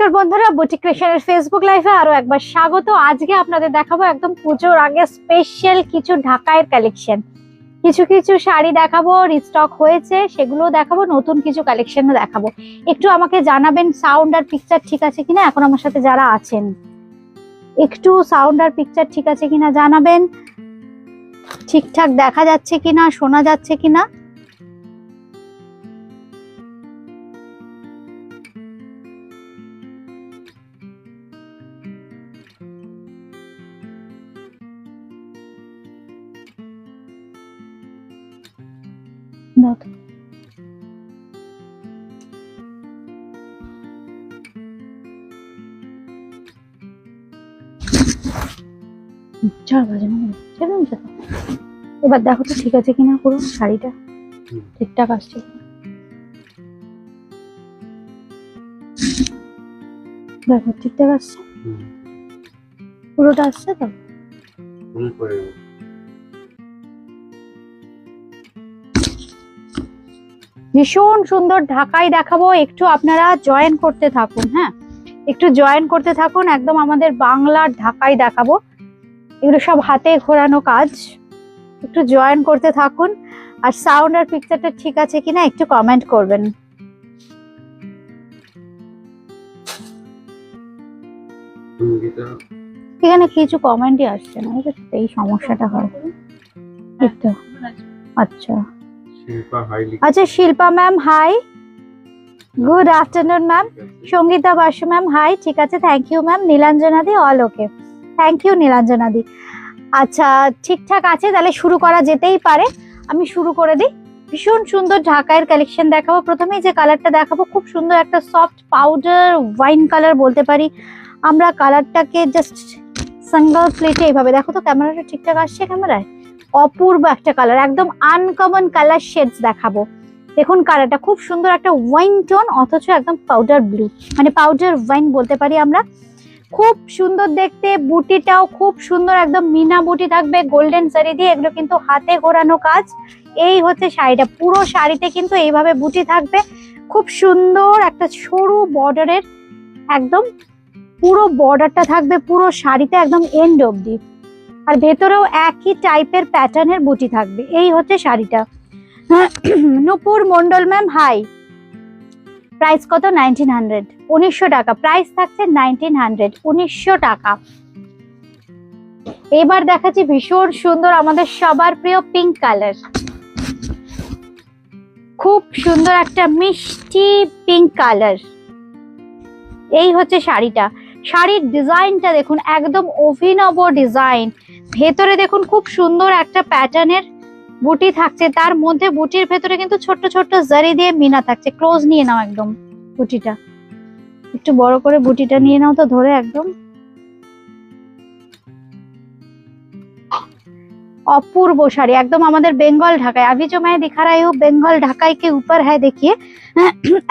নমস্কার বন্ধুরা boutique ক্রিয়েশনের Facebook লাইভে আরও একবার স্বাগত। আজকে আপনাদের দেখাবো একদম পুজোর আগে স্পেশাল কিছু ঢাকায়ের কালেকশন কিছু কিছু শাড়ি দেখাবো রিস্টক হয়েছে সেগুলো দেখাবো, নতুন কিছু কালেকশনও দেখাবো। একটু আমাকে জানাবেন সাউন্ড আর পিকচার ঠিক আছে কিনা? এখন আমার সাথে যারা আছেন, একটু সাউন্ড আর পিকচার ঠিক আছে কিনা জানাবেন? ঠিকঠাক দেখা যাচ্ছে কিনা, শোনা যাচ্ছে কিনা? চার বাজে না ছেড়ে দিন তো। এবার দেখো তো ঠিক আছে কিনা পুরো শাড়িটা। ঠিকঠাক আসছে দেখো ঠিকঠাক আসছে? পুরোটা আসছে তো? মনে। ভীষণ সুন্দর ঢাকাই দেখাবো। একটু আপনারা জয়েন করতে থাকুন হ্যাঁ? একটু জয়েন করতে থাকুন একদম আমাদের বাংলার ঢাকাই দেখাবো। এগুলো সব হাতে ঘোরানো কাজ। একটু জয়েন করতে থাকুন। আর সাউন্ড আর পিকচারটা ঠিক আছে কিনা একটু কমেন্ট করবেন। এখানে কিছু কমেন্টই আসছে না এই সমস্যাটা হয়। একটু আচ্ছা। আচ্ছা Shilpa ma'am hi good afternoon ma'am Sangeeta Basu ma'am hi ঠিক আছে থ্যাংক ইউ ম্যাম নীলাঞ্জনাদি অল ওকে থ্যাংক ইউ নীলাঞ্জনাদি আচ্ছা ঠিকঠাক আছে, তাহলে শুরু করা যেতেই পারে। আমি শুরু করে দিই। ভীষণ সুন্দর ঢাকায়ের কালেকশন দেখাবো। প্রথমেই যে কালারটা দেখাবো, খুব সুন্দর একটা সফট পাউডার ওয়াইন কালার বলতে পারি। আমরা কালারটাকে জাস্ট সিঙ্গল প্লেটে এইভাবে, দেখো তো ক্যামেরাটা ঠিকঠাক আসছে ক্যামেরায় অপূর্ব একটা কালার একদম আনকমন কালার শেডস দেখাবো। দেখুন কালারটা খুব সুন্দর একটা ওয়াইন টোন অথচ একদম পাউডার ব্লু মানে পাউডার ওয়াইন বলতে পারি আমরা। খুব সুন্দর দেখতে, বুটিটাও খুব সুন্দর, একদম মিনা বুটি থাকবে গোল্ডেন শাড়ি দিয়ে, এগুলো কিন্তু হাতে ঘোরানো কাজ। এই হচ্ছে শাড়িটা, পুরো শাড়িতে কিন্তু এইভাবে বুটি থাকবে। খুব সুন্দর একটা সরু বর্ডারের একদম পুরো বর্ডারটা থাকবে, পুরো শাড়িতে একদম এন্ড অবধি। আর ভেতরেও একই টাইপের প্যাটার্নের বুটি থাকবে, এই হচ্ছে শাড়িটা। Nupur Mondal ma'am hi price কত? নাইনটিন হান্ড্রেড উনিশশো টাকা। প্রাইস থাকছে নাইনটিন হান্ড্রেড উনিশশো টাকা। এবার দেখাচ্ছি ভীষণ সুন্দর আমাদের সবার প্রিয় পিঙ্ক কালার খুব সুন্দর একটা মিষ্টি পিঙ্ক কালার এই হচ্ছে শাড়িটা। শাড়ির ডিজাইনটা দেখুন, একদম অভিনব ডিজাইন। ভেতরে দেখুন খুব সুন্দর একটা প্যাটার্নের বুটি থাকছে। তার মধ্যে বুটির ভেতরে কিন্তু ছোট্ট ছোট্ট জারি দিয়ে মিনা থাকছে। ক্লোজ নিয়ে নাও একদম বুটিটা। একটু বড় করে বুটিটা নিয়ে নাও তো ধরে একদম अपूर्व साड़ी एकदम हमारे बंगाल ढाका अभी जो मैं दिखा रही हूँ बंगाल ढाकाई के ऊपर है देखिए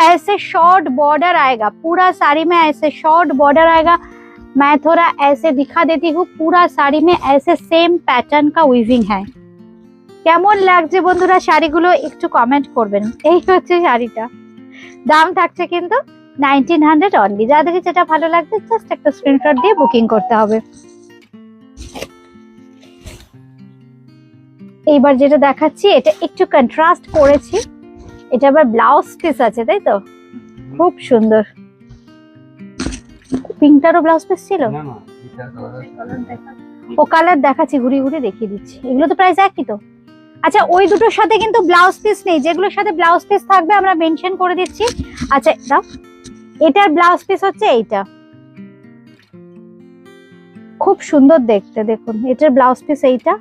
ऐसे शॉर्ट बॉर्डर आएगा पूरा साड़ी में ऐसे शॉर्ट बॉर्डर आएगा मैं थोड़ा ऐसे दिखा देती हूँ पूरा साड़ी में ऐसे सेम पैटर्न का উইভিং है কেমন লাগছে বন্ধুরা শাড়িগুলো একটু কমেন্ট করবেন এই হচ্ছে শাড়িটা দাম থাকছে কিন্তু নাইনটিন হান্ড্রেড অনলি যাদেরকে যেটা ভালো লাগছে জাস্ট একটা স্ক্রিনশট দিয়ে বুকিং করতে হবে। এইবার যেটা দেখাচ্ছি এটা একটু কন্ট্রাস্ট করেছি। এটা আবার ব্লাউজ পিস আছে তাই তো? খুব সুন্দর। পিঙ্কটারও ব্লাউজ পিস ছিল? ও কালার দেখাচ্ছি ঘুরিয়ে ঘুরিয়ে দেখিয়ে দিচ্ছি। এগুলো তো প্রাইস একই তো? আচ্ছা ওই দুটোর সাথে কিন্তু ব্লাউজ পিস নেই। যেগুলোর সাথে ব্লাউজ পিস থাকবে আমরা মেনশন করে দিচ্ছি। আচ্ছা দাও। এটার ব্লাউজ পিস হচ্ছে এইটা। খুব সুন্দর দেখতে, দেখুন, এটার ব্লাউজ পিস এইটা।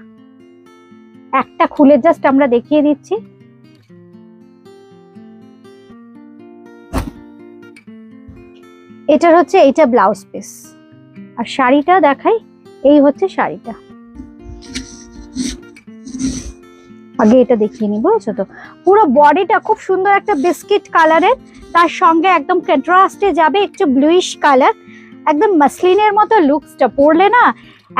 একটা খুলে জাস্ট আমরা দেখিয়ে দিচ্ছি। এটার হচ্ছে এইটা ব্লাউজ পিস আর শাড়িটা দেখাই, এই হচ্ছে শাড়িটা। আগে এটা দেখিয়ে নি বুঝেছ তো? পুরো বডিটা খুব সুন্দর একটা বিস্কিট কালারের তার সঙ্গে একদম কন্ট্রাস্টে যাবে একটু ব্লুইশ কালার একদম মাসলিনের মতো লুকসটা পরলে না,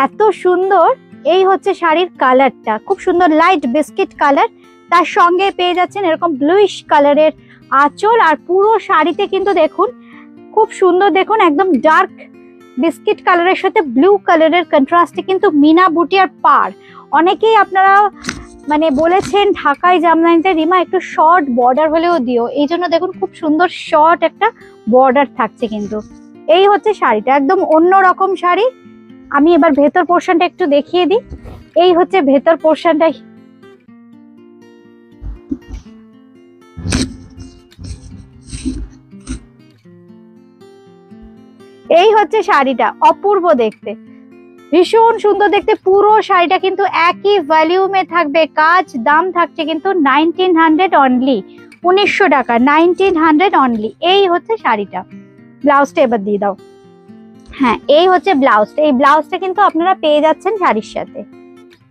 এত সুন্দর এই হচ্ছে শাড়ির কালারটা খুব সুন্দর লাইট বিস্কিট কালার তার সঙ্গে পেয়ে যাচ্ছেন এরকম ব্লুইশ কালারের আঁচল। আর পুরো শাড়িতে কিন্তু দেখুন, খুব সুন্দর দেখুন, একদম ডার্ক বিস্কিট কালারের সাথে ব্লু কালারের কন্ট্রাস্টে কিন্তু মিনা বুটি আর পার অনেকেই আপনারা মানে বলেছেন ঢাকায় জামদানিতে রিমা, একটু শর্ট বর্ডার হলেও দিও। এই জন্য দেখুন খুব সুন্দর শর্ট একটা বর্ডার থাকছে কিন্তু। এই হচ্ছে শাড়িটা, একদম অন্য রকম শাড়ি। আমি এবার ভেতর পোর্শনটা একটু দেখিয়ে দিই। এই হচ্ছে ভেতর পোর্শনটা এই হচ্ছে শাড়িটা, অপূর্ব দেখতে। ভীষণ সুন্দর দেখতে, পুরো শাড়িটা কিন্তু একই ভ্যালিউমে থাকবে। কাজ দাম থাকছে কিন্তু নাইনটিন হান্ড্রেড অনলি উনিশশো টাকা নাইনটিন হান্ড্রেড অনলি এই হচ্ছে শাড়িটা। ব্লাউজটা এবার দিয়ে দাও। হ্যাঁ এই হচ্ছে ব্লাউজটা। এই ব্লাউজটা কিন্তু আপনারা পেয়ে যাচ্ছেন শাড়ির সাথে।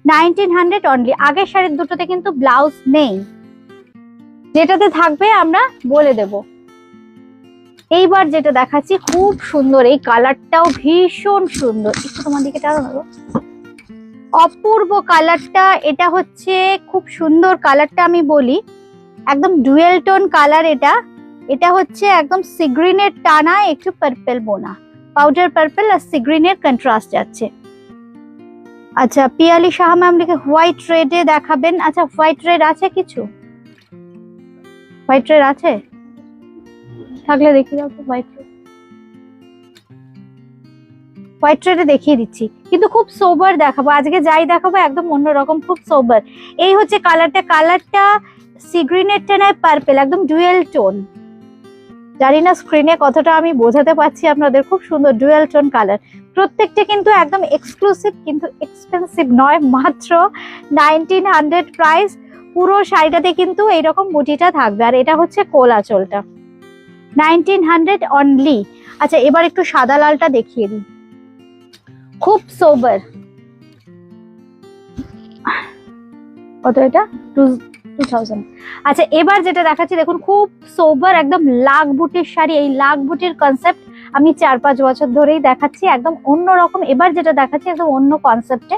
নাইনটিন হান্ড্রেড অনলি আগের শাড়ির দুটোতে কিন্তু ব্লাউজ নেই। যেটাতে থাকবে আমরা বলে দেব। এইবার যেটা দেখাচ্ছি, খুব সুন্দর। এই কালারটাও ভীষণ সুন্দর। একটু তোমার দিকে টানো। অপূর্ব কালারটা, এটা হচ্ছে খুব সুন্দর কালারটা আমি বলি। একদম ডুয়েল টোন কালার এটা। এটা হচ্ছে একদম সিগ্রিনের টানা, একটু পার্পেল বোনা। পাউডার পার্পেল আর সিগ্রিনের কন্ট্রাস্ট যাচ্ছে। আচ্ছা পিয়ালি শাহ ম্যাম লিখে হোয়াইট রেডে দেখাবেন। আচ্ছা হোয়াইট রেড আছে কিছু? হোয়াইট রেড আছে? থাকলে দেখিয়ে দাও তো হোয়াইট রেড হোয়াইট রেডে দেখিয়ে দিচ্ছি। কিন্তু খুব সোবার দেখাবো। আজকে যাই দেখাবো, একদম অন্যরকম, খুব সোবার এই হচ্ছে কালারটা কালারটা সিগ্রিনের টানায় পার্পেল একদম ডুয়েল টোন জানি না স্ক্রিনে কতটা আমি বোঝাতে পারছি আপনাদের, খুব সুন্দর ডুয়েল টোন কালার প্রত্যেকটা কিন্তু একদম এক্সক্লুসিভ কিন্তু এক্সপেন্সিভ নয়, মাত্র নাইনটিন হান্ড্রেড প্রাইস পুরো শাড়িটাতে কিন্তু এইরকম বুটিটা থাকবে। আর এটা হচ্ছে কোল আঁচলটা নাইনটিন হান্ড্রেড অনলি আচ্ছা এবার একটু সাদা লালটা দেখিয়ে দিই। খুব সোবার কত এটা? টু আচ্ছা এবার যেটা দেখাচ্ছি, দেখুন, খুব সোবার একদম লাখ বুটির শাড়ি। এই লাখ বুটির কনসেপ্ট আমি চার পাঁচ বছর ধরেই দেখাচ্ছি, একদম অন্য রকম এবার যেটা দেখাচ্ছি, একদম অন্য কনসেপ্টে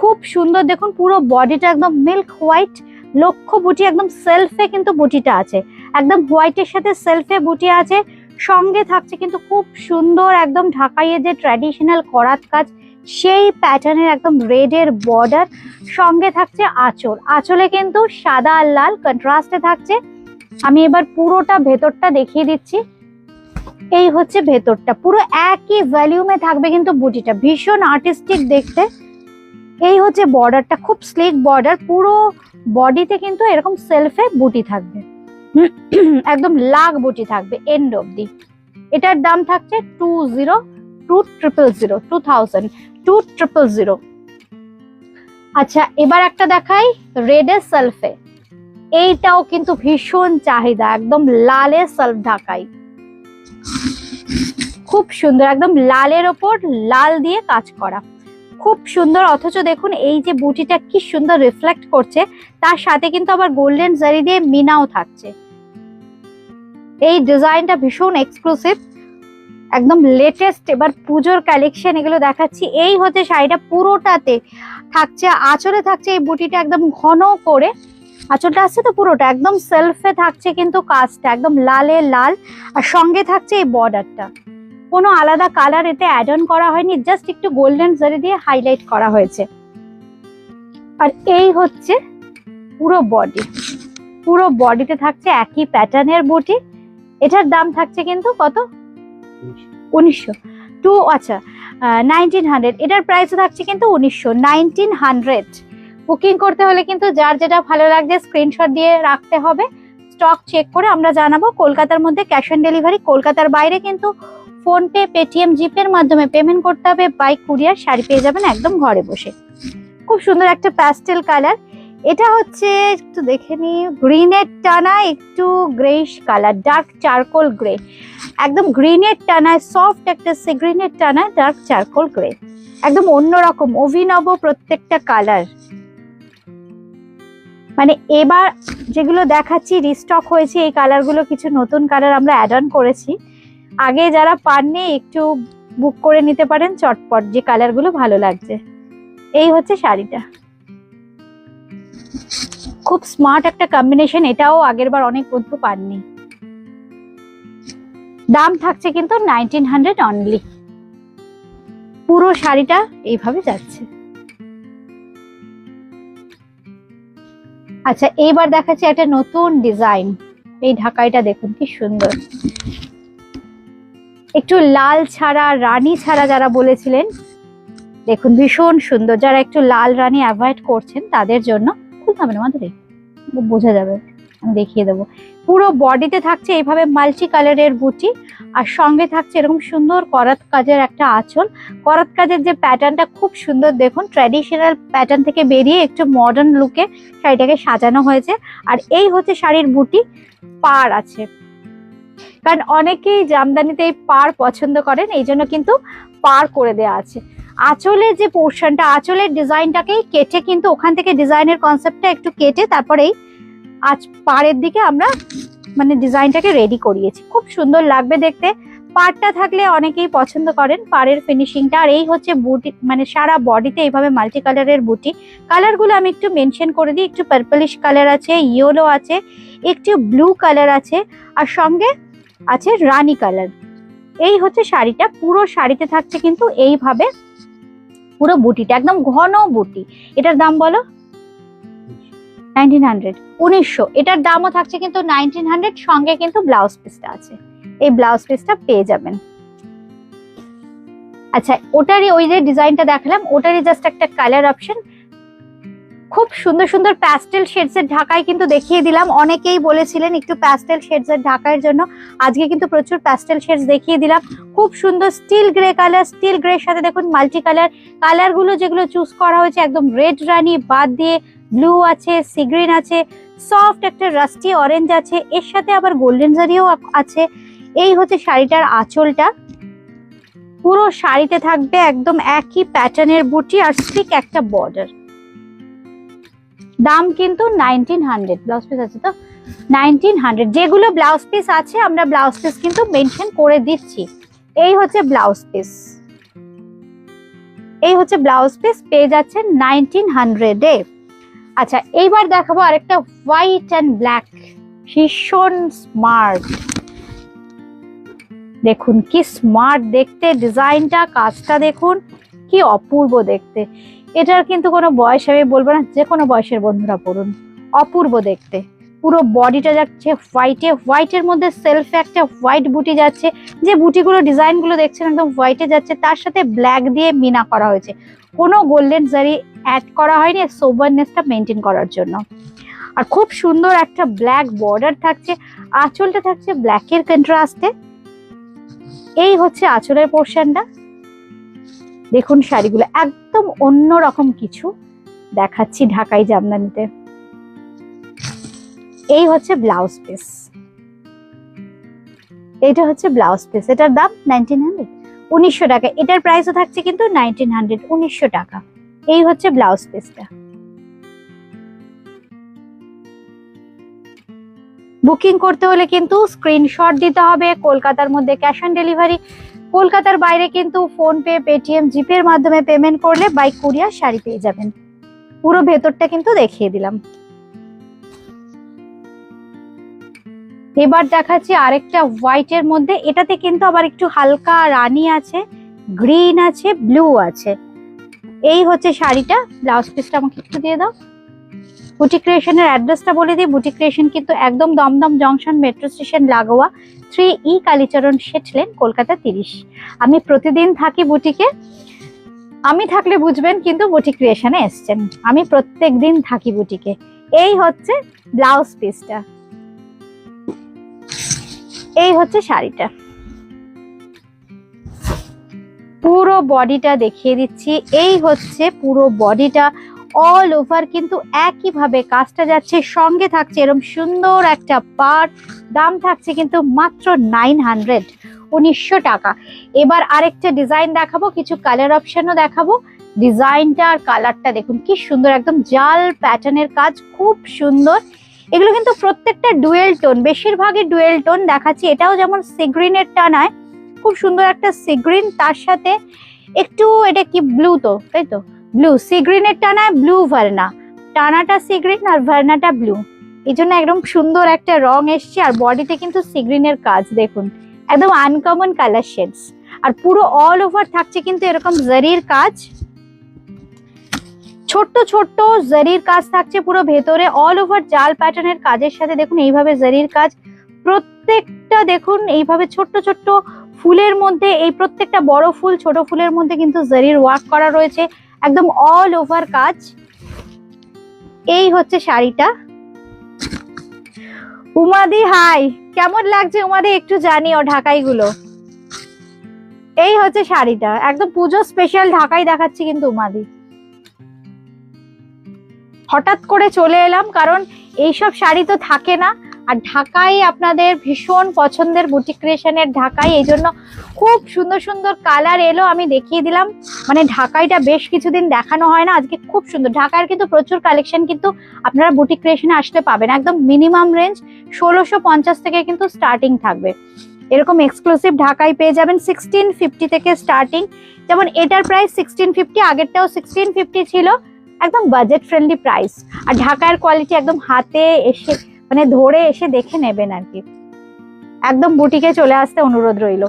খুব সুন্দর, দেখুন, পুরো বডিটা একদম মিল্ক হোয়াইট লক্ষ্য বুটি, একদম সেলফে কিন্তু বুটিটা আছে। একদম হোয়াইটের সাথে সেলফে বুটি আছে, সঙ্গে থাকছে কিন্তু খুব সুন্দর একদম ঢাকাইয়ে যে ট্র্যাডিশনাল করাত কাজ, সেই প্যাটার্নের একদম রেডের বর্ডার সঙ্গে থাকছে আঁচল। আঁচলে কিন্তু সাদা আর লাল কন্ট্রাস্টে থাকছে। আমি এবার পুরোটা ভেতরটা দেখিয়ে দিচ্ছি। এই হচ্ছে ভেতরটা। পুরো একই ভ্যালিউমে থাকবে কিন্তু বুটিটা। ভীষণ আর্টিস্টিক দেখতে। এই হচ্ছে বর্ডারটা খুব স্লিক বর্ডার পুরো বডিতে কিন্তু এরকম সেলফে বুটি থাকবে। একদম লাগ বুটি থাকবে এন্ড অব্দি এটার দাম থাকছে two zero two triple zero two thousand two triple zero আচ্ছা এবার একটা দেখাই রেডে সেলফে এইটাও কিন্তু ভীষণ চাহিদা, একদম লালে সেলফ ঢাকাই। খুব সুন্দর, একদম লালের ওপর লাল দিয়ে কাজ করা। খুব সুন্দর, অথচ দেখুন এই যে বুটিটা কি সুন্দর রিফ্লেক্ট করছে, তার সাথে কিন্তু আবার গোল্ডেন জারি দিয়ে মিনাও থাকছে। এই ডিজাইনটা ভীষণ এক্সক্লুসিভ একদম লেটেস্ট এবার পুজোর কালেকশন এগুলো দেখাচ্ছি। এই হচ্ছে শাড়িটা পুরোটাতে থাকছে, আঁচলে থাকছে, এই বুটিটা একদম ঘন করে। আঁচলটা আসছে তো পুরোটা, একদম সেলফে থাকছে কিন্তু কাজটা, একদম লালে লাল। আর সঙ্গে থাকছে এই বর্ডারটা কোনো আলাদা কালার এতে অ্যাড অন করা হয়নি জাস্ট একটু গোল্ডেন জারি দিয়ে হাইলাইট করা হয়েছে। আর এই হচ্ছে পুরো বডি পুরো বডিতে থাকছে একই প্যাটার্নের বুটি। এটার দাম থাকছে কিন্তু কত? উনিশশো। টু আচ্ছা নাইনটিন হান্ড্রেড এটার প্রাইস থাকছে কিন্তু উনিশশো নাইনটিন হান্ড্রেড বুকিং করতে হলে কিন্তু যার যেটা ভালো লাগছে স্ক্রিনশট দিয়ে রাখতে হবে। স্টক চেক করে আমরা জানাব, কলকাতার মধ্যে ক্যাশ অন ডেলিভারি কলকাতার বাইরে কিন্তু ফোনপে পেটিএম জিপের মাধ্যমে পেমেন্ট করতে হবে। বাইক কুরিয়ার শাড়ি পেয়ে যাবেন একদম ঘরে বসে। খুব সুন্দর একটা প্যাস্টেল কালার এটা হচ্ছে, একটু দেখে নি, গ্রিনের টানা একটু greyish colour dark charcoal grey একদম গ্রিনের টানায় সফট একটা সি গ্রিনের টানায় ডার্ক চারকোল গ্রে একদম অন্যরকম, অভিনব প্রত্যেকটা কালার মানে এবার যেগুলো দেখাচ্ছি রিস্টক হয়েছে, এই কালারগুলো কিছু নতুন কালার আমরা অ্যাড অন করেছি। আগে যারা পাননি, একটু বুক করে নিতে পারেন, চটপট যে কালারগুলো ভালো লাগছে। এই হচ্ছে শাড়িটা। খুব স্মার্ট একটা কম্বিনেশন এটাও আগের বার অনেক বন্ধু পাননি। দাম থাকছে কিন্তু নাইনটিন হান্ড্রেড অনলি পুরো শাড়িটা এইভাবে যাচ্ছে। আচ্ছা এইবার দেখাচ্ছি একটা নতুন ডিজাইন এই ঢাকাইটা দেখুন, কি সুন্দর। একটু লাল ছাড়া, রানী ছাড়া যারা বলেছিলেন, দেখুন ভীষণ সুন্দর। যারা একটু লাল রানী অ্যাভয়েড করছেন, তাদের জন্য খুলতে হবে না মাধুরী? বোঝা যাবে, আমি দেখিয়ে দেবো। পুরো বডিতে থাকছে এইভাবে মাল্টি কালারের বুটি আর সঙ্গে থাকছে এরকম সুন্দর করাত কাজের একটা আঁচল। করাত কাজের যে প্যাটার্নটা খুব সুন্দর, দেখুন ট্র্যাডিশনাল প্যাটার্ন থেকে বেরিয়ে একটু মডার্ন লুকে শাড়িটাকে সাজানো হয়েছে। আর এই হচ্ছে শাড়ির বুটি পার আছে। কারণ অনেকেই জামদানিতে এই পার পছন্দ করেন এই জন্য কিন্তু পার করে দেওয়া আছে। আঁচলের যে পোর্শনটা, আঁচলের ডিজাইনটাকেই কেটে কিন্তু ওখান থেকে ডিজাইনের কনসেপ্টটা একটু কেটে তারপরেই আজ পাড়ের দিকে আমরা মানে ডিজাইনটাকে রেডি করিয়েছি। খুব সুন্দর লাগবে দেখতে। পাড়টা থাকলে অনেকেই পছন্দ করেন পাড়ের ফিনিশিংটা আর এই হচ্ছে বুটি মানে সারা বডিতে এইভাবে মাল্টি কালারের বুটি। কালারগুলো আমি একটু মেনশন করে দিই। একটু পার্পলিশ কালার আছে ইয়েলো আছে, একটু ব্লু কালার আছে, আর সঙ্গে আছে রানি কালার এই হচ্ছে শাড়িটা। পুরো শাড়িতে থাকছে কিন্তু এইভাবে পুরো বুটিটা, একদম ঘন বুটি। এটার দাম বলো? হান্ড্রেড উনিশশো। এটার দামও থাকছে কিন্তু নাইনটিন হান্ড্রেড সঙ্গে কিন্তু ব্লাউজ পিসটা আছে। এই ব্লাউজ পিসটা পেয়ে যাবেন। আচ্ছা ওটারই ওই যে ডিজাইনটা দেখালাম, ওটারই জাস্ট একটা কালার অপশন খুব সুন্দর সুন্দর প্যাস্টেল শেডস এর ঢাকায় কিন্তু দেখিয়ে দিলাম। অনেকেই বলেছিলেন একটু প্যাস্টেল শেডস এর ঢাকার জন্য। আজকে কিন্তু প্রচুর প্যাস্টেল শেডস দেখিয়ে দিলাম। খুব সুন্দর steel grey colour steel grey সাথে দেখুন মাল্টি কালার কালারগুলো যেগুলো চুজ করা হয়েছে, একদম রেড রানি বাদ দিয়ে ব্লু আছে সি গ্রিন আছে সফট একটা রাস্টি অরেঞ্জ আছে, এর সাথে আবার গোল্ডেন জারিও আছে। এই হচ্ছে শাড়িটার আঁচলটা। পুরো শাড়িতে থাকবে একদম একই প্যাটার্নের বুটি আর স্টিক একটা বর্ডার দাম কিন্তু নাইনটিন হান্ড্রেড ব্লাউজ পিস আছে তো? নাইনটিন হান্ড্রেড যেগুলো ব্লাউজ পিস আছে, আমরা ব্লাউজ পিস কিন্তু মেনশন করে দিচ্ছি। এই হচ্ছে ব্লাউজ পিস এই হচ্ছে ব্লাউজ পিস পেয়ে যাচ্ছে নাইনটিন হান্ড্রেডে আচ্ছা এইবার দেখাবো আরেকটা হোয়াইট অ্যান্ড ব্ল্যাক ভীষণ স্মার্ট দেখুন, কি স্মার্ট দেখতে ডিজাইনটা কাজটা দেখুন, কি অপূর্ব দেখতে। এটার কিন্তু কোনো বয়স, আমি বলব না, যে কোনো বয়সের বন্ধুরা পড়ুন। অপূর্ব দেখতে। পুরো বডিটা যাচ্ছে হোয়াইটে, হোয়াইটের মধ্যে সেলফে একটা হোয়াইট বুটি যাচ্ছে। যে বুটিগুলো, ডিজাইনগুলো দেখছেন একদম হোয়াইটে যাচ্ছে, তার সাথে ব্ল্যাক দিয়ে মিনা করা হয়েছে। কোনো গোল্ডেন জারি অ্যাড করা হয়নি সোবারনেসটা মেনটেন করার জন্য। আর খুব সুন্দর একটা ব্ল্যাক বর্ডার থাকছে। আঁচলটা থাকছে ব্ল্যাকের কন্ট্রাস্টে এই হচ্ছে আঁচলের পোর্শনটা দেখুন শাড়িগুলো, একদম অন্য রকম কিছু দেখাচ্ছি ঢাকাই জামদানিতে। এই হচ্ছে ব্লাউজ পিস। এটা হচ্ছে ব্লাউজ পিস। এটার দাম নাইনটিন হান্ড্রেড উনিশশো টাকা। এটার প্রাইসও থাকছে কিন্তু নাইনটিন হান্ড্রেড উনিশশো টাকা। এই হচ্ছে ব্লাউজ পিসটা। বুকিং করতে হলে কিন্তু স্ক্রিনশট দিতে হবে। কলকাতার মধ্যে ক্যাশ অন ডেলিভারি কলকাতার বাইরে কিন্তু ফোন পে পেটিএম, জিপের মাধ্যমে পেমেন্ট করলে বাই কুরিয়ার শাড়ি পেয়ে যাবেন। পুরো ভেতরটা কিন্তু দেখিয়ে দিলাম। এবার দেখাচ্ছি আরেকটা হোয়াইটের মধ্যে। এটাতে কিন্তু আবার একটু হালকা রানি আছে গ্রিন আছে ব্লু আছে। এই হচ্ছে শাড়িটা। ব্লাউজ পিসটা আমাকে একটু দিয়ে দাও। বুটি ক্রিয়েশনের অ্যাড্রেসটা বলে দিই। বুটি ক্রিয়েশন কিন্তু একদম দমদম জংশন মেট্রো স্টেশন লাগোয়া। Three E Kalicharan Sheth lane Kolkata তিরিশ। আমি প্রতিদিন থাকি বুটিকে। আমি থাকলে বুঝবেন কিন্তু বুটি ক্রিয়েশনে এসছেন। আমি প্রত্যেক দিন থাকি বুটিকে। এই হচ্ছে ব্লাউজ পিসটা এই হচ্ছে শাড়িটা। পুরো বডিটা দেখিয়ে দিচ্ছি। এই হচ্ছে পুরো বডিটা অল ওভার কিন্তু একইভাবে কাজটা যাচ্ছে, সঙ্গে থাকছে এরকম সুন্দর একটা পার, দাম থাকছে কিন্তু মাত্র নাইন হান্ড্রেড উনিশশো টাকা। এবার আরেকটা ডিজাইন দেখাবো, কিছু কালার অপশনও দেখাবো। ডিজাইনটা আর কালারটা দেখুন, কি সুন্দর, একদম জাল প্যাটার্নের কাজ, খুব সুন্দর। এগুলো কিন্তু প্রত্যেকটা ডুয়েল টোন বেশিরভাগই ডুয়েল টোন দেখাচ্ছি। এটাও যেমন সিগ্রিনের টানায়, খুব সুন্দর একটা সিগ্রিন তার সাথে একটু, এটা কি ব্লু তো, তাই তো? ব্লু, সিগ্রিনের টানায় ব্লু ভার্না। টানাটা সিগ্রিন আর ভার্নাটা ব্লু। এই জন্য একদম সুন্দর একটা রং এসছে আর বডিতে কিন্তু সি সিগ্রিনের কাজ, দেখুন। একদম আনকমন কালার শেডস আর পুরো অল ওভার থাকছে কিন্তু এরকম জারির কাজ। ছোট্ট ছোট্ট জারির কাজ থাকছে পুরো ভেতরে অল ওভার জাল প্যাটার্নের কাজের সাথে দেখুন এইভাবে জারির কাজ। প্রত্যেকটা দেখুন এইভাবে ছোট্ট ছোট্ট ফুলের মধ্যে, এই প্রত্যেকটা বড় ফুল, ছোট ফুলের মধ্যে কিন্তু জারির ওয়ার্ক করা রয়েছে। একদম অল ওভার কাজ। এই হচ্ছে শাড়িটা। উমাদি হাই কেমন লাগছে উমাদি? একটু জানিও ঢাকাইগুলো। এই হচ্ছে শাড়িটা। একদম পুজো স্পেশাল ঢাকাই দেখাচ্ছি কিন্তু উমাদি। হঠাৎ করে চলে এলাম, কারণ এইসব শাড়ি তো থাকে না। আর ঢাকাই আপনাদের ভীষণ পছন্দের বুটিক ক্রিয়েশনের ঢাকাই এই জন্য খুব সুন্দর সুন্দর কালার এলো আমি দেখিয়ে দিলাম। মানে ঢাকাইটা বেশ কিছুদিন দেখানো হয় না, আজকে খুব সুন্দর। ঢাকার কিন্তু প্রচুর কালেকশন কিন্তু আপনারা বুটিক ক্রিয়েশনে আসলে পাবেন। একদম মিনিমাম রেঞ্জ ষোলোশো থেকে কিন্তু স্টার্টিং থাকবে। এরকম এক্সক্লুসিভ ঢাকাই পেয়ে যাবেন সিক্সটিন ফিফটি থেকে স্টার্টিং যেমন এটার প্রাইস সিক্সটিন ফিফটি আগেরটাও সিক্সটিন ফিফটি ছিল। একদম বাজেট ফ্রেন্ডলি প্রাইস আর ঢাকার কোয়ালিটি একদম হাতে এসে মানে ধরে এসে দেখে নেবেন আর কি। একদম বুটিকে চলে আসতে অনুরোধ রইল।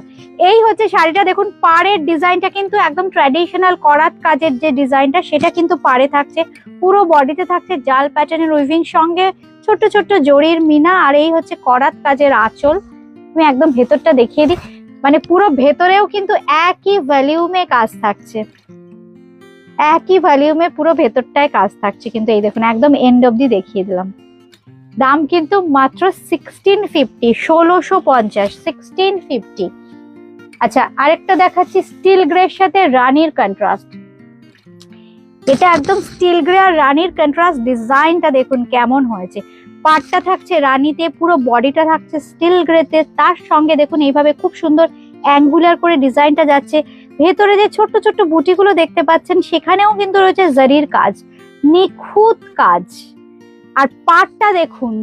এই হচ্ছে শাড়িটা, দেখুন পাড়ের ডিজাইনটা কিন্তু একদম ট্র্যাডিশনাল করাত কাজের যে ডিজাইনটা, সেটা কিন্তু পাড়ে থাকছে, পুরো বডিতে থাকছে জাল প্যাটার্নের উইভিং সঙ্গে ছোট্ট ছোট্ট জরির মিনা আর এই হচ্ছে করাত কাজের আঁচল। আমি একদম ভেতরটা দেখিয়ে দিই মানে পুরো ভেতরেও কিন্তু একই ভলিউমে কাজ থাকছে। একই ভলিউমে পুরো ভেতরটায় কাজ থাকছে কিন্তু এই দেখুন, একদম এন্ড অব্দি দেখিয়ে দিলাম। দাম কিন্তু মাত্র সিক্সটিন ফিফটি ষোলোশো পঞ্চাশ সিক্সটিন ফিফটি আচ্ছা আরেকটা দেখাচ্ছি স্টিল গ্রের সাথে রানির কন্ট্রাস্ট এটা একদম স্টিল গ্রে আর রানীর কন্ট্রাস্ট ডিজাইনটা দেখুন কেমন হয়েছে। পাটটা থাকছে রানীতে, পুরো বডিটা থাকছে স্টিল গ্রেতে তার সঙ্গে দেখুন এইভাবে খুব সুন্দর অ্যাঙ্গুলার করে ডিজাইনটা যাচ্ছে। ভেতরে যে ছোট্ট ছোট্ট বুটিগুলো দেখতে পাচ্ছেন, সেখানেও কিন্তু রয়েছে জারির কাজ। নিখুঁত কাজ। আর পাটটা দেখুন,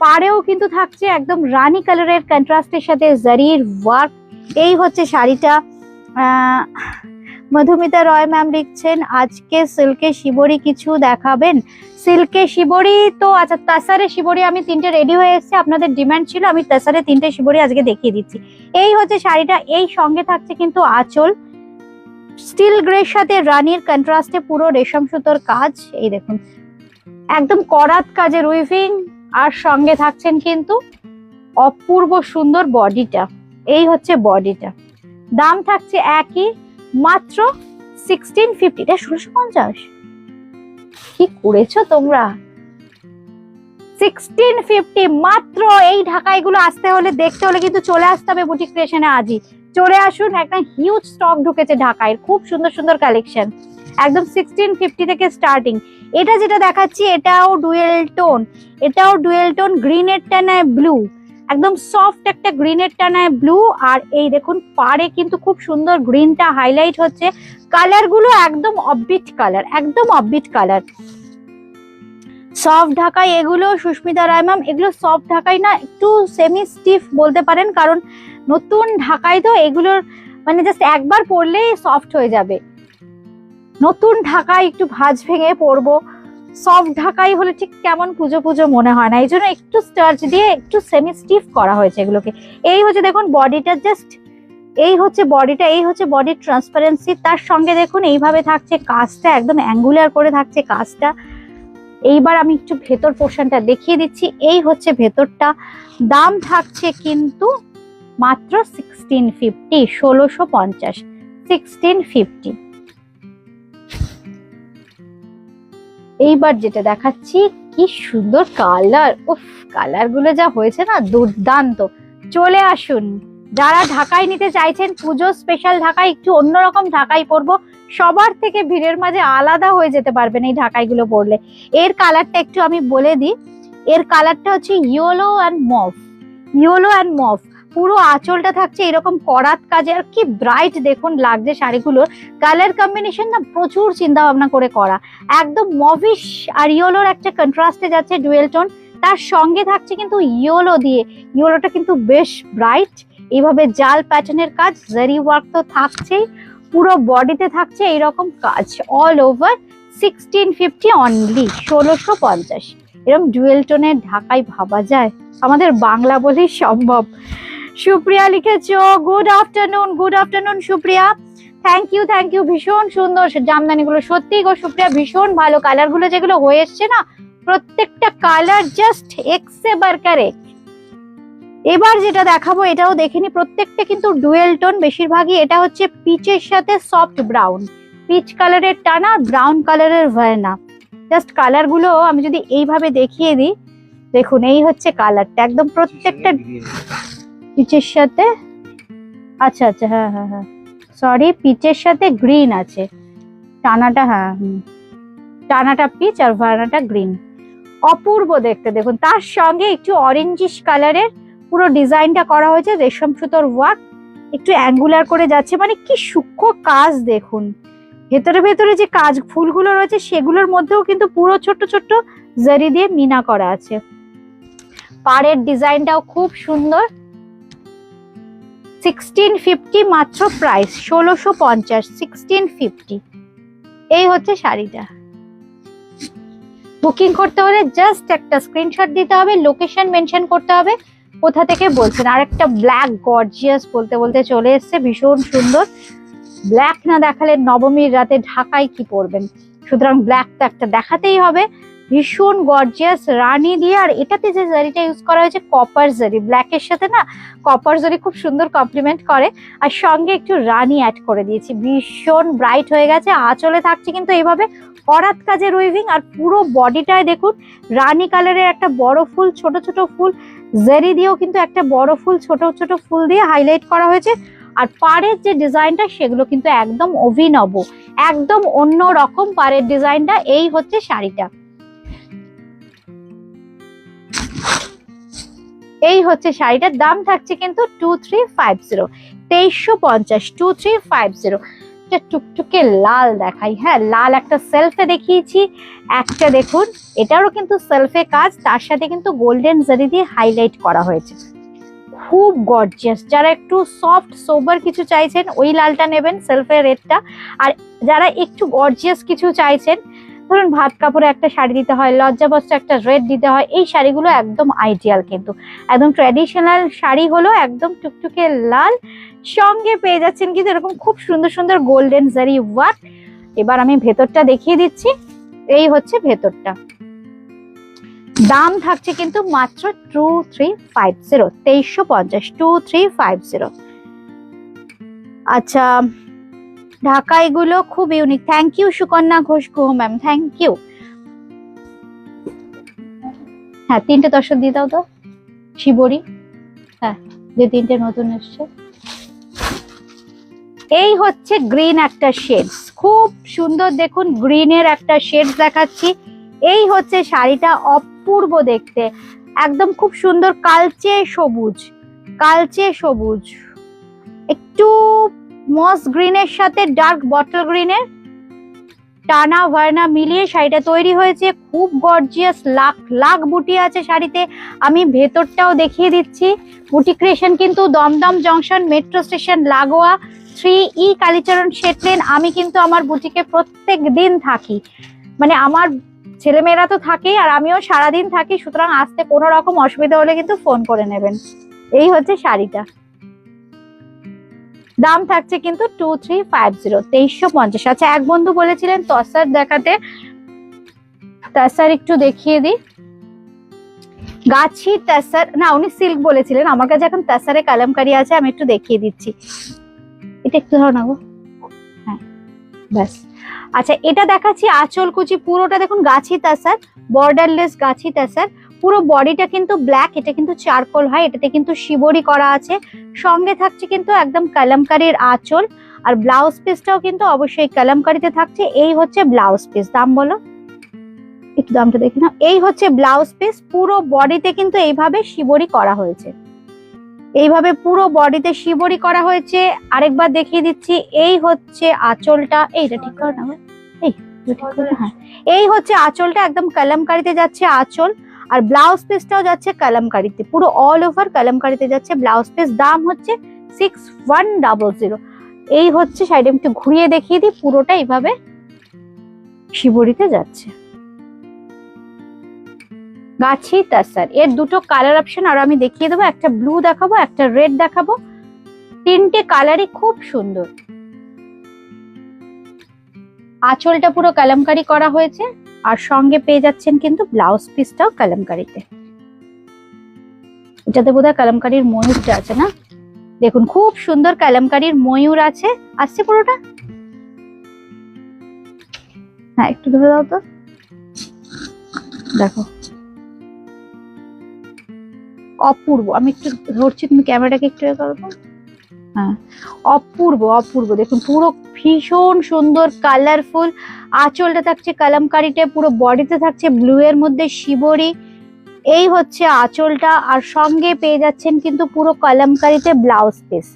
পাড়েও কিন্তু থাকছে একদম রানী কালারের কন্ট্রাস্টের সাথে জারির ওয়ার্ক এই হচ্ছে শাড়িটা। মধুমিতা রয় ম্যাম লিখছেন, আজকে সিল্কে শিবরি কিছু দেখাবেন? সিল্কে শিবরি তো আচ্ছা তাসারে শিবরি আমি তিনটে রেডি হয়ে এসেছে, আপনাদের ডিমান্ড ছিল, আমি তাসারে তিনটে শিবরি আজকে দেখিয়ে দিচ্ছি। এই হচ্ছে শাড়িটা, এই সঙ্গে থাকছে কিন্তু আঁচল। স্টিল গ্রের সাথে রানীর কন্ট্রাস্টে পুরো রেশম সুতোর কাজ, এই দেখুন। একদম করাত কাজের উইভিং আর সঙ্গে থাকছেন কিন্তু অপূর্ব সুন্দর বডিটা। এই হচ্ছে বডিটা। দাম থাকছে একই, মাত্র সিক্সটিন ফিফটি এটা ষোলোশো পঞ্চাশ। কি করেছ তোমরা? সিক্সটিন ফিফটি মাত্র এই ঢাকাইগুলো আসতে হলে, দেখতে হলে কিন্তু চলে আসতে হবে বুটিক স্টেশনে আজই। চলে আসুন, একটা হিউজ স্টক ঢুকেছে ঢাকায় খুব সুন্দর সুন্দর কালেকশন একদম সিক্সটিন ফিফটি থেকে স্টার্টিং এটা যেটা দেখাচ্ছি, এটাও ডুয়েল টোন এটাও ডুয়েল টোন গ্রিনের টানায় ব্লু একদম সফট একটা গ্রিনের টানায় ব্লু আর এই দেখুন পারে কিন্তু খুব সুন্দর গ্রিনটা হাইলাইট হচ্ছে। কালারগুলো একদম অববিট কালার একদম অববিট কালার সফট ঢাকাই এগুলো, সুস্মিতা রায় ম্যাম এগুলো সফট ঢাকাই না, একটু সেমি স্টিফ বলতে পারেন, কারণ নতুন ঢাকাই তো এগুলোর মানে জাস্ট একবার পরলেই সফট হয়ে যাবে। নতুন ঢাকায় একটু ভাজ ভেঙে পরবো সফট ঢাকাই হলে ঠিক কেমন পুজো পুজো মনে হয় না। এই জন্য একটু স্টার্চ দিয়ে একটু সেমি স্টিফ করা হয়েছে এগুলোকে। এই হচ্ছে দেখুন বডিটা জাস্ট এই হচ্ছে বডিটা এই হচ্ছে বডির ট্রান্সপারেন্সি তার সঙ্গে দেখুন এইভাবে থাকছে কাজটা, একদম অ্যাঙ্গুলার করে থাকছে কাজটা। এইবার আমি একটু ভেতর পোর্শনটা দেখিয়ে দিচ্ছি। এই হচ্ছে ভেতরটা। দাম থাকছে কিন্তু মাত্র সিক্সটিন ফিফটি ষোলোশো পঞ্চাশ সিক্সটিন ফিফটি এইবার যেটা দেখাচ্ছি, কি সুন্দর কালার। উফ কালারগুলো যা হয়েছে না, দুর্দান্ত। চলে আসুন। যারা ঢাকায় নিতে চাইছেন, পুজো স্পেশাল ঢাকায়, একটু অন্যরকম ঢাকাই পরবো। সবার থেকে ভিড়ের মাঝে আলাদা হয়ে যেতে পারবেন এই ঢাকাইগুলো পরলে। এর কালারটা একটু আমি বলে দিই। এর কালারটা হচ্ছে yellow and mauve yellow and mauve পুরো আঁচলটা থাকছে এরকম করাত কাজে। আর কি ব্রাইট দেখুন লাগছে শাড়িগুলোর কালার কম্বিনেশন না প্রচুর চিন্তা ভাবনা করে করা। একদম মভিশ আর ইয়েলোর একটা কন্ট্রাস্টে যাচ্ছে ডুয়েল টোন তার সঙ্গে থাকছে কিন্তু ইয়েলো দিয়ে। ইয়েলোটা কিন্তু বেশ ব্রাইট এইভাবে জাল প্যাটার্নের কাজ জারি ওয়ার্ক তো থাকছেই। পুরো বডিতে থাকছে এইরকম কাজ all over sixteen fifty only ষোলোশো পঞ্চাশ। এরকম ডুয়েল টোনের ঢাকায় ভাবা যায়। আমাদের বাংলা বলেই সম্ভব। সুপ্রিয়া লিখেছো good afternoon good afternoon Supriya. Thank you thank you ভীষণ সুন্দর জামদানিগুলো। সত্যি গো সুপ্রিয়া ভীষণ ভালো কালারগুলো যেগুলো হয়ে এসছে না প্রত্যেকটা কালার জাস্ট এক্সে বারকারে এবার যেটা দেখাবো এটাও দেখিনি প্রত্যেকটা কিন্তু ডুয়েল টোন বেশিরভাগই এটা হচ্ছে পিচের সাথে সফট ব্রাউন পিচ কালারের টানা ব্রাউন কালারের ভার্না জাস্ট কালারগুলো আমি যদি এইভাবে দেখিয়ে দিই দেখুন এই হচ্ছে কালারটা একদম প্রত্যেকটা পিচের সাথে? আচ্ছা আচ্ছা হ্যাঁ হ্যাঁ হ্যাঁ। সরি পিচের সাথে গ্রিন আছে। টানাটা হ্যাঁ হুম। টানাটা পিচ আর ভার্নাটা গ্রিন অপূর্ব দেখতে, দেখুন। তার সঙ্গে একটু অরেঞ্জিশ কালারের পুরো ডিজাইনটা করা হয়েছে, রেশম সুতোর ওয়ার্ক একটু অ্যাঙ্গুলার করে যাচ্ছে মানে কি সূক্ষ্ম কাজ, দেখুন। ভেতরে ভেতরে যে কাজ, ফুলগুলো রয়েছে, সেগুলোর মধ্যেও কিন্তু পুরো ছোট্ট ছোট্ট জারি দিয়ে মিনা করা আছে। পাড়ের ডিজাইনটাও খুব সুন্দর। সিক্সটিন ফিফটি মাত্র প্রাইস ষোলোশো পঞ্চাশ সিক্সটিন ফিফটি এই হচ্ছে শাড়িটা। বুকিং করতে হলে জাস্ট একটা স্ক্রিনশট দিতে হবে লোকেশন মেনশন করতে হবে। কোথা থেকে বলছেন? আর একটা ব্ল্যাক গর্জিয়াস বলতে বলতে চলে এসছে, ভীষণ সুন্দর। ব্ল্যাক না দেখালে নবমীর রাতে ঢাকায় কি পরবেন? সুতরাং ব্ল্যাক তো একটা দেখাতেই হবে। ভীষণ গর্জিয়াস রানি দিয়ে, আর এটাতে যে জারিটা ইউজ করা হয়েছে কপার জারি। ব্ল্যাকের সাথে না কপার জারি খুব সুন্দর কমপ্লিমেন্ট করে। আর সঙ্গে একটু রানি অ্যাড করে দিয়েছি। ভীষণ ব্রাইট হয়ে গেছে, আঁচলে থাকছে কিন্তু এইভাবে করাত কাজের উইভিং আর পুরো বডিটায় দেখুন, রানী কালারের একটা বড় ফুল, ছোট ছোট ফুল। জারি দিয়েও কিন্তু একটা বড় ফুল, ছোট ছোট ফুল দিয়ে হাইলাইট করা হয়েছে। আর পাড়ের যে ডিজাইনটা সেগুলো কিন্তু একদম অভিনব। একদম অন্য রকম পাড়ের ডিজাইনটা এই হচ্ছে শাড়িটা। এই হচ্ছে শাড়িটার দাম থাকছে কিন্তু টু থ্রি ফাইভ জিরো তেইশশো পঞ্চাশ টু থ্রি ফাইভ জিরো টুকটুকে লাল দেখাই হ্যাঁ লাল একটা সেলফে দেখিয়েছি, একটা দেখুন, এটারও কিন্তু সেলফে কাজ, তার সাথে কিন্তু গোল্ডেন জারি দিয়ে হাইলাইট করা হয়েছে। খুব গর্জিয়াস যারা একটু সফট সোবার কিছু চাইছেন, ওই লালটা নেবেন সেলফের রেটটা আর যারা একটু গর্জিয়াস কিছু চাইছেন ধরুন ভাত কাপড়ে একটা শাড়ি দিতে হয় লজ্জাবস্ত্র একটা রেড দিতে হয়, এই শাড়িগুলো একদম আইডিয়াল কিন্তু। একদম ট্র্যাডিশনাল শাড়ি হলো একদম টুকটুকে লাল, সঙ্গে পেয়ে যাচ্ছেন কিন্তু এরকম খুব সুন্দর সুন্দর গোল্ডেন জারি ওয়ার্ক এবার আমি ভেতরটা দেখিয়ে দিচ্ছি, এই হচ্ছে ভেতরটা। দাম থাকছে কিন্তু মাত্র টু থ্রি ফাইভ জিরো তেইশশো পঞ্চাশ টু থ্রি ফাইভ জিরো আচ্ছা ঢাকা এগুলো খুব unique thank you Sukanya Ghosh Guha ma'am thank you হ্যাঁ তিনটে দর্শক দিয়ে দাও তো। শিবরি। হ্যাঁ যে তিনটে নতুন এসছে। এই হচ্ছে গ্রিন একটা শেডস খুব সুন্দর দেখুন গ্রিনের একটা শেডস দেখাচ্ছি। এই হচ্ছে শাড়িটা অপূর্ব দেখতে। একদম খুব সুন্দর কালচে সবুজ। কালচে সবুজ। একটু মস গ্রিনের সাথে ডার্ক বটল গ্রিনের টানা ভার্না মিলিয়ে শাড়িটা তৈরি হয়েছে। খুব গর্জিয়াস লাখ লাখ বুটি আছে শাড়িতে। আমি ভেতরটাও দেখিয়ে দিচ্ছি। বুটি ক্রিয়েশন কিন্তু দমদম জংশন মেট্রো স্টেশন লাগোয়া। থ্রি ই কালীচরণ শেটলেন আমি কিন্তু আমার বুটিকে প্রত্যেক দিন থাকি। মানে আমার ছেলেমেয়েরা তো থাকেই আর আমিও সারাদিন থাকি। সুতরাং আসতে কোনো রকম অসুবিধা হলে কিন্তু ফোন করে নেবেন। এই হচ্ছে শাড়িটা। দাম থাকছে কিন্তু টু থ্রি ফাইভ জিরো তেইশশো পঞ্চাশ। আচ্ছা এক বন্ধু বলেছিলেন তসার দেখাতে। তসার একটু দেখিয়ে দিই। গাছি তসার, না, উনি সিল্ক বলেছিলেন। আমার কাছে এখন তসারে কালামকারি আছে, আমি একটু দেখিয়ে দিচ্ছি। এটা একটু ধরো না গো। হ্যাঁ ব্যাস। আচ্ছা এটা দেখাচ্ছি আঁচল কুচি, পুরোটা দেখুন গাছি তাসার বর্ডারলেস গাছি তাসার। পুরো বডিটা কিন্তু ব্ল্যাক এটা কিন্তু চারকোল হয়, এটাতে কিন্তু শিবরি করা আছে। সঙ্গে থাকছে কিন্তু একদম কালামকারির আঁচল, আর ব্লাউজ পিসটাও কিন্তু অবশ্যই কালামকারিতে থাকছে, এই হচ্ছে ব্লাউজ পিস দাম বলো? একটু দামটা দেখি না এই হচ্ছে ব্লাউজ পিস পুরো বডিতে কিন্তু এইভাবে শিবরি করা হয়েছে। এইভাবে পুরো বডিতে শিবরি করা হয়েছে। আরেকবার দেখিয়ে দিচ্ছি, এই হচ্ছে আঁচলটা এইটা ঠিক করো না? হ্যাঁ। এই হচ্ছে আঁচলটা, একদম কালামকারিতে যাচ্ছে আঁচল। আর ব্লাউজ পিসটাও যাচ্ছে কালামকারিতে। পুরো অল ওভার কালামকারিতে যাচ্ছে ব্লাউজ পিস দাম হচ্ছে সিক্স ওয়ান ডাবল জিরো এই হচ্ছে সাইডে একটু ঘুরিয়ে দেখিয়ে দিই, পুরোটা এইভাবে শিবরিতে যাচ্ছে। গাছি তাসার। এর দুটো কালার অপশন আর আমি দেখিয়ে দেবো, একটা ব্লু দেখাবো, একটা রেড দেখাবো। তিনটে কালারই খুব সুন্দর। আঁচলটা পুরো কালামকারি করা হয়েছে। আর সঙ্গে পেয়ে যাচ্ছেন কিন্তু ব্লাউজ পিসটাও কালামকারিতে। এটাতে বোধহয় কালামকারির ময়ূরটা আছে না? দেখুন, খুব সুন্দর কালামকারির ময়ূর আছে। আসছে পুরোটা? হ্যাঁ একটু ধরে দাও তো। দেখো। অপূর্ব। আমি একটু ধরছি, তুমি ক্যামেরাটাকে একটু করো তো। হ্যাঁ। অপূর্ব অপূর্ব। দেখুন, পুরো ভীষণ সুন্দর কালারফুল আঁচলটা থাকছে কালামকারিতে, পুরো বডিতে থাকছে ব্লু এর মধ্যে শিবরি। এই হচ্ছে আঁচলটা, আর সঙ্গে পেয়ে যাচ্ছেন কিন্তু পুরো কালামকারিতে ব্লাউজ পিস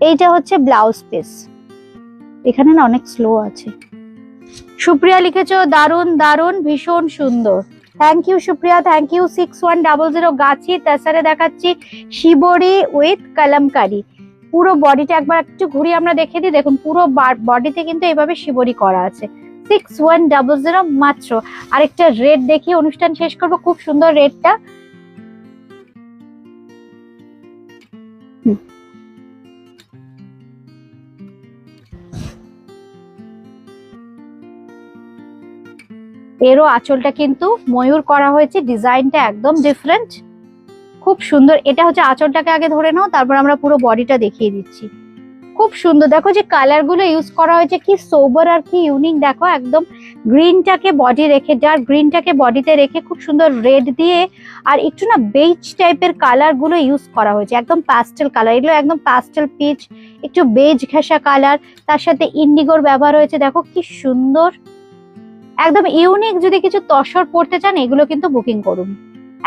এইটা হচ্ছে ব্লাউজ পিস এখানে না অনেক স্লো আছে। সুপ্রিয়া লিখেছো দারুণ দারুণ ভীষণ সুন্দর। Thank you Supriya thank you six one double zero গাছি তাছাড়া দেখাচ্ছি শিবরি উইথ কালামকারি পুরো বডিটা একবার একটু ঘুরিয়ে আমরা দেখে দিই দেখুন পুরো বডিতে কিন্তু এইভাবে শিবরি করা আছে সিক্স ওয়ান ডাবল জিরো মাত্র আরেকটা রেড দেখিয়ে অনুষ্ঠান শেষ করব খুব সুন্দর রেডটা এরও আঁচলটা কিন্তু ময়ূর করা হয়েছে, ডিজাইনটা একদম ডিফারেন্ট খুব সুন্দর, এটা হচ্ছে আঁচলটাকে আগে ধরে নাও, তারপর আমরা পুরো বডিটা দেখিয়ে দিচ্ছি। খুব সুন্দর, দেখো যে কালারগুলো ইউজ করা হয়েছে, কি সোবার আর কি ইউনিক দেখো একদম গ্রিনটাকে বডি রেখে ডার্ক গ্রিনটাকে বডিতে রেখে খুব সুন্দর রেড দিয়ে, আর একটু না বেজ টাইপের কালারগুলো ইউজ করা হয়েছে, একদম প্যাস্টেল কালার এগুলো একদম প্যাস্টেল পিচ একটু বেজ ঘেঁষা কালার তার সাথে ইন্ডিগোর ব্যবহার হয়েছে, দেখো কি সুন্দর। একদম ইউনিক যদি কিছু তসর পড়তে চান, এগুলো কিন্তু বুকিং করুন।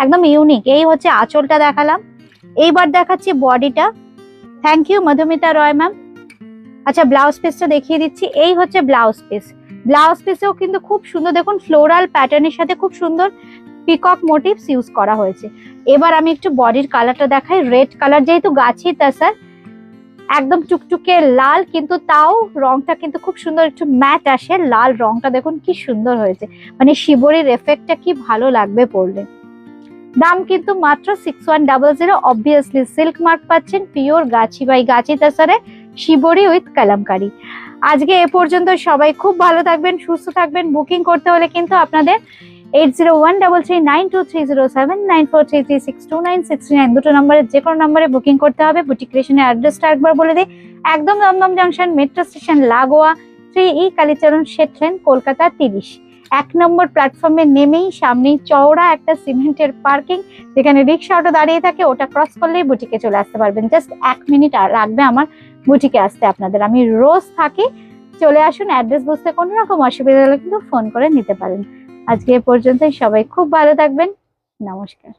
একদম ইউনিক এই হচ্ছে আঁচলটা দেখালাম। এইবার দেখাচ্ছি বডিটা। Thank you Madhumita Roy ma'am আচ্ছা ব্লাউজ পিসটা দেখিয়ে দিচ্ছি। এই হচ্ছে ব্লাউজ পিস ব্লাউজ পিসেও কিন্তু খুব সুন্দর। দেখুন ফ্লোরাল প্যাটার্নের সাথে খুব সুন্দর পিকক মোটিভস ইউজ করা হয়েছে। এবার আমি একটু বডির কালারটা দেখাই। রেড কালার যেহেতু গাছি তা স্যার একদম টুকটুকে লাল, কিন্তু তাও রংটা কিন্তু খুব সুন্দর, একটু ম্যাট আসে লাল রংটা। দেখুন কি সুন্দর হয়েছে। মানে শিবরির এফেক্টটা কি ভালো লাগবে পড়লে। দাম কিন্তু মাত্র six one double zero obviously silk mark পাচ্ছেন পিওর গাছি বাই গাছি, তাছাড়া শিবরি উইথ কালামকারি। আজকে এ পর্যন্ত সবাই খুব ভালো থাকবেন, সুস্থ থাকবেন। বুকিং করতে হলে কিন্তু আপনাদের eight zero one double three nine two three zero seven nine four three three six two nine six nine দুটো নম্বরে বুকিং করতে হবে। বুটিক একবার বলে একদম মেট্রো স্টেশন লাগোয়া three E Seth lane Kolkata, তিরিশ। এক নম্বর নেমেই সামনেই চওড়া একটা পার্কিং যেখানে রিক্সা অটো দাঁড়িয়ে থাকে, ওটা ক্রস করলেই বুটিকে চলে আসতে পারবেন। জাস্ট এক মিনিট আর লাগবে আমার বুটিকে আসতে আপনাদের। আমি রোজ থাকি। চলে আসুন অ্যাড্রেস বুঝতে কোনো রকম অসুবিধা হলে কিন্তু ফোন করে নিতে পারেন। আজকে পর্যন্তই। সবাই খুব ভালো থাকবেন। নমস্কার।